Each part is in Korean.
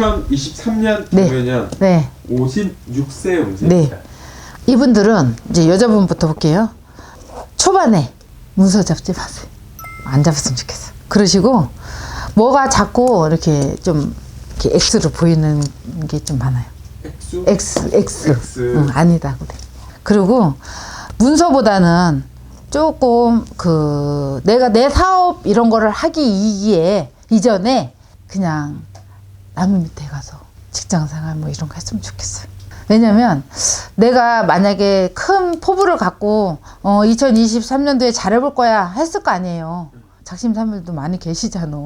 2023년 네. 김효년 네. 56세 운세입니다. 이분들은 이제 여자분부터 볼게요. 초반에 문서 잡지 마세요. 안 잡았으면 좋겠어. 그러시고 뭐가 자꾸 이렇게 좀 이렇게 X로 보이는 게 좀 많아요. 액수? X, X. X. 응, 아니다 그래. 그리고 문서보다는 조금 그 내가 내 사업 이런 거를 하기 이기에 이전에 그냥 남 밑에 가서 직장 생활 뭐 이런 거 했으면 좋겠어요. 왜냐면 내가 만약에 큰 포부를 갖고 어 2023년도에 잘해볼 거야 했을 거 아니에요. 작심삼일도 많이 계시잖아.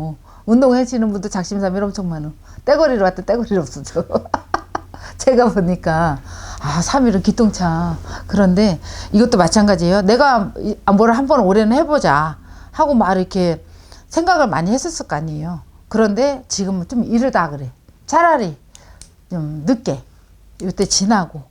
운동하시는 분도 작심삼일 엄청 많아. 떼거리로 왔다 떼거리로 없어져. 제가 보니까 아 3일은 기똥차 그런데 이것도 마찬가지예요 내가 이- 아, 뭘 한번 올해는 해보자 하고 막 이렇게 생각을 많이 했었을 거 아니에요 그런데 지금은 좀 이르다 그래 차라리 좀 늦게 이때 지나고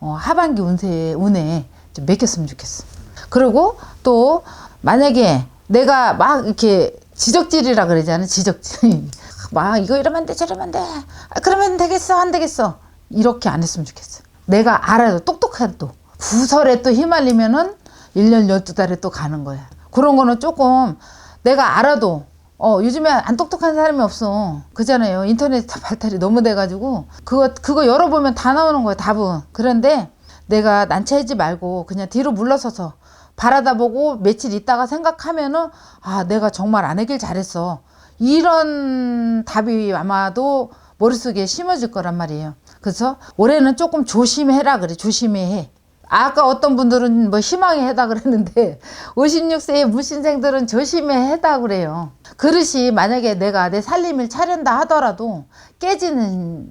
어, 하반기 운세 운에 좀 맡겼으면 좋겠어 그리고 또 만약에 내가 막 이렇게 지적질이라 그러잖아 지적질 막 이거 이러면 안 돼 저러면 안 돼. 아, 그러면 되겠어 안 되겠어 이렇게 안 했으면 좋겠어. 내가 알아도 똑똑한 또 구설에 또 휘말리면은 1년 12달에 또 가는 거야. 그런 거는 조금 내가 알아도 어 요즘에 안 똑똑한 사람이 없어. 그잖아요. 인터넷 다 발달이 너무 돼가지고 그거 그거 열어보면 다 나오는 거야 답은. 그런데 내가 난처하지 말고 그냥 뒤로 물러서서 바라다 보고 며칠 있다가 생각하면은 아 내가 정말 안 하길 잘했어 이런 답이 아마도 머릿속에 심어질 거란 말이에요 그래서 올해는 조금 조심해라 그래 조심해 해 아까 어떤 분들은 뭐 희망에 해다 그랬는데 56세의 무신생들은 조심해 해다 그래요 그릇이 만약에 내가 내 살림을 차린다 하더라도 깨지는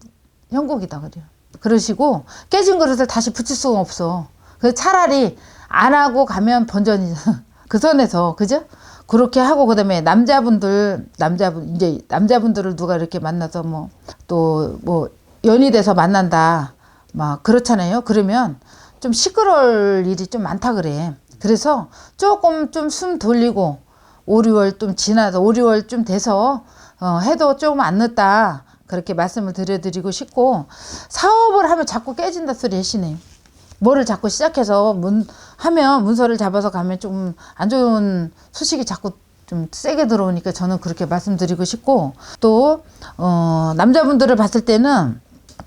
형국이다 그래요 그러시고 깨진 그릇을 다시 붙일 수가 없어. 그 차라리 안 하고 가면 번전이잖아. 그 선에서 그죠? 그렇게 하고 그다음에 남자분들 남자분 이제 남자분들을 누가 이렇게 만나서 뭐 또뭐 연이 돼서 만난다 막 그렇잖아요. 그러면 좀 시끄러울 일이 좀 많다 그래. 그래서 조금 좀 숨 돌리고 5, 6월 좀 지나서 5, 6월 좀 돼서 어, 해도 조금 안 늦다. 그렇게 말씀을 드려드리고 싶고 사업을 하면 자꾸 깨진다 소리 하시네요. 뭐를 자꾸 시작해서 문 하면 문서를 잡아서 가면 좀 안 좋은 소식이 자꾸 좀 세게 들어오니까 저는 그렇게 말씀드리고 싶고 또 어, 남자분들을 봤을 때는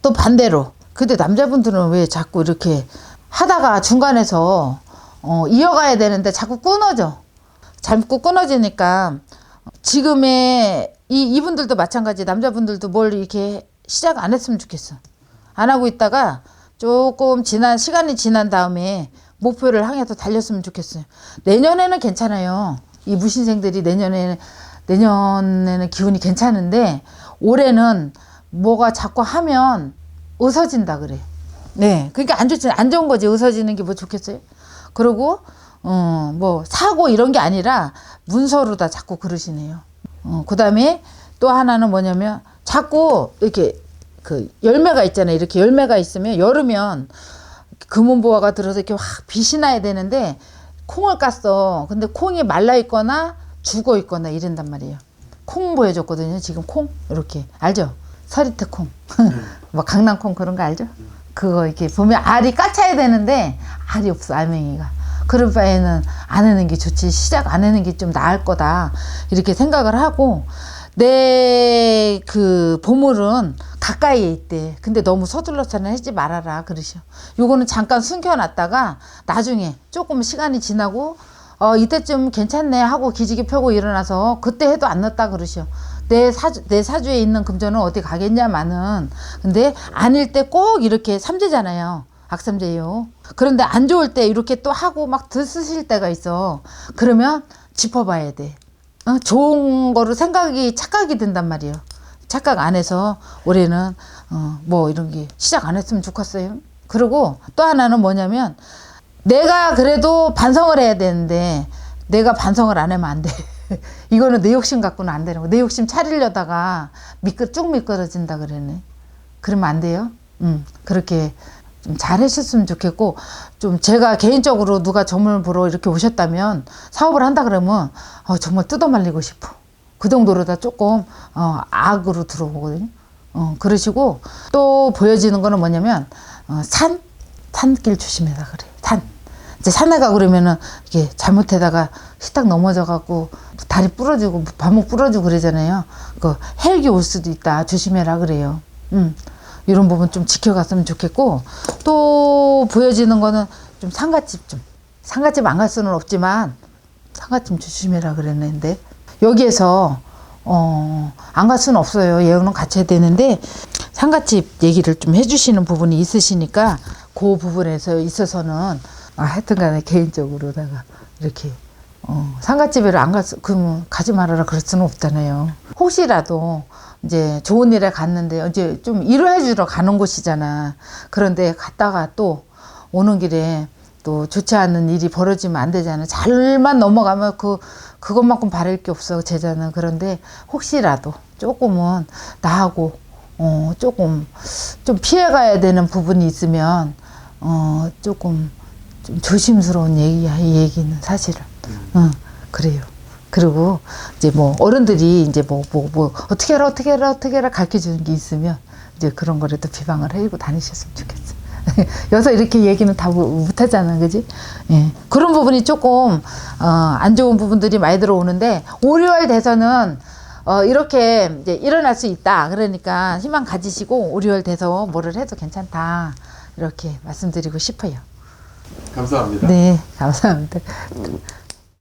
또 반대로 근데 남자분들은 왜 자꾸 이렇게 하다가 중간에서 어, 이어가야 되는데 자꾸 끊어져 자꾸 끊어지니까 지금의 이 이분들도 마찬가지 남자분들도 뭘 이렇게 시작 안 했으면 좋겠어. 안 하고 있다가 조금 지난 시간이 지난 다음에 목표를 향해 서 달렸으면 좋겠어요. 내년에는 괜찮아요. 이 무신생들이 내년에 내년에는 기운이 괜찮은데 올해는 뭐가 자꾸 하면 어서진다 그래. 네, 그러니까 안 좋지 안 좋은 거지 어서지는 게 뭐 좋겠어요. 그리고 어 뭐 사고 이런 게 아니라 문서로 다 자꾸 그러시네요. 어 그 다음에 또 하나는 뭐냐면 자꾸 이렇게 그 열매가 있잖아요. 이렇게 열매가 있으면 열으면 금은보화가 들어서 이렇게 확 빛이 나야 되는데 콩을 깠어. 근데 콩이 말라 있거나 죽어 있거나 이런단 말이에요. 콩 보여줬거든요. 지금 콩 이렇게 알죠? 서리태 콩, 뭐 강낭콩 그런 거 알죠? 그거 이렇게 보면 알이 까쳐야 되는데 알이 없어 알맹이가. 그럴 바에는 안 하는 게 좋지 시작 안 하는 게 좀 나을 거다 이렇게 생각을 하고 내 그 보물은 가까이에 있대. 근데 너무 서둘러서는 하지 말아라 그러셔. 요거는 잠깐 숨겨놨다가 나중에 조금 시간이 지나고 어 이때쯤 괜찮네 하고 기지개 펴고 일어나서 그때 해도 안 넣었다 그러셔. 내 사주 내 사주에 있는 금전은 어디 가겠냐마는 근데 아닐 때 꼭 이렇게 삼재잖아요. 악삼재요. 그런데 안 좋을 때 이렇게 또 하고 막 드쓰실 때가 있어. 그러면 짚어봐야 돼. 어, 좋은 거로 생각이 착각이 된단 말이에요. 착각 안 해서 올해는 어, 뭐 이런 게 시작 안 했으면 좋겠어요. 그리고 또 하나는 뭐냐면 내가 그래도 반성을 해야 되는데 내가 반성을 안 하면 안 돼. 이거는 내 욕심 갖고는 안 되는 거. 내 욕심 차리려다가 미끄 쭉 미끄러진다 그러네. 그러면 안 돼요. 음 그렇게 좀 잘하셨으면 좋겠고 좀 제가 개인적으로 누가 점을 보러 이렇게 오셨다면 사업을 한다 그러면 어, 정말 뜯어말리고 싶어. 그 정도로 다 조금 어, 악으로 들어오거든요. 어, 그러시고 또 보여지는 거는 뭐냐면 어, 산 산길 조심해라 그래. 산. 이제 산에 가 그러면은 이게 잘못하다가 식탁 넘어져 갖고 다리 부러지고 발목 부러지고 그러잖아요. 그 헬기 올 수도 있다. 조심해라 그래요. 음. 이런 부분 좀 지켜갔으면 좋겠고 또 보여지는 거는 좀 상가집 좀 상가집 안 갈 수는 없지만 상가집 조심해라 그랬는데 여기에서 어, 안 갈 수는 없어요. 예언은 갖춰야 되는데 상가집 얘기를 좀 해주시는 부분이 있으시니까 그 부분에서 있어서는 아, 하여튼 간에 개인적으로다가 이렇게 어, 상가집에를 안 갔, 그러면 가지 말아라 그럴 수는 없잖아요. 혹시라도 이제 좋은 일에 갔는데 이제 좀 일을 해주러 가는 곳이잖아. 그런데 갔다가 또 오는 길에 또 좋지 않은 일이 벌어지면 안 되잖아. 잘만 넘어가면 그 그것만큼 바랄 게 없어 제자는 그런데 혹시라도 조금은 나하고 어 조금 좀 피해가야 되는 부분이 있으면 어 조금 좀 조심스러운 얘기야 이 얘기는 사실은 응 그래요 그리고 이제 뭐 어른들이 이제 뭐뭐뭐 어떻게 해라 어떻게 해라 어떻게 해라 가르쳐 주는 게 있으면 이제 그런 거라도 비방을 해주고 다니셨으면 좋겠어. 여기서 이렇게 얘기는 다 못 하잖아, 그지? 예. 그런 부분이 조금, 어, 안 좋은 부분들이 많이 들어오는데, 5, 6월 돼서는, 어, 이렇게 이제 일어날 수 있다. 그러니까 희망 가지시고, 5, 6월 돼서 뭐를 해도 괜찮다. 이렇게 말씀드리고 싶어요. 감사합니다. 네, 감사합니다.